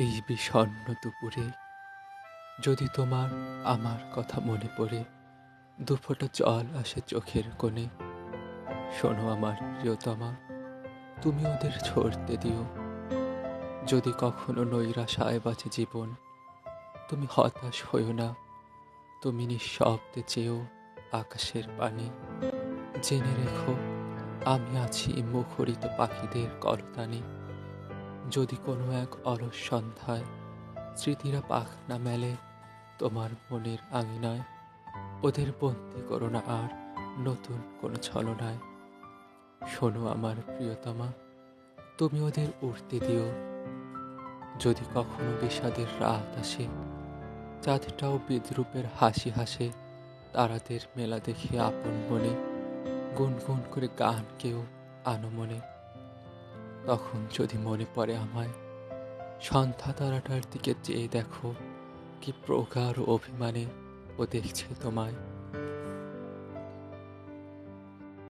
এই বিষণ্ণ দুপুরে, যদি তোমার আমার কথা মনে পড়ে, দুফোঁটা জল আসে চোখের কোণে। শোনো আমার প্রিয়তমা, তুমি ওদের ছড়তে দিও। যদি কখনো নৈরাশায় বাঁচে জীবন, তুমি হতাশ হইও না। তুমি নিঃশব্দে চেয়েও আকাশের পানে। জেনে রেখো আমি আছি মুখরিত পাখিদের কলতানে যদি কোনো এক অলস সন্ধ্যায় স্মৃতিরা পাখ না মেলে, তোমার মনের আঙিনায়, ওদের বন্দি করো না আর নতুন কোনো ছলনায়। শোনো আমার প্রিয়তমা, তুমি ওদের উঠতে দিও। যদি কখনো বিষাদের রাত আসে, চাঁদটাও বিদ্রুপের হাসি হাসে, তারাদের মেলা দেখে আপন মনে গুনগুন করে গান কেউ আনো মনে। তখন যদি মনে পড়ে আমায়, সন্ধ্যা তারাটার দিকে চেয়ে দেখো কি প্রকার অভিমানে ও দেখছে তোমায়।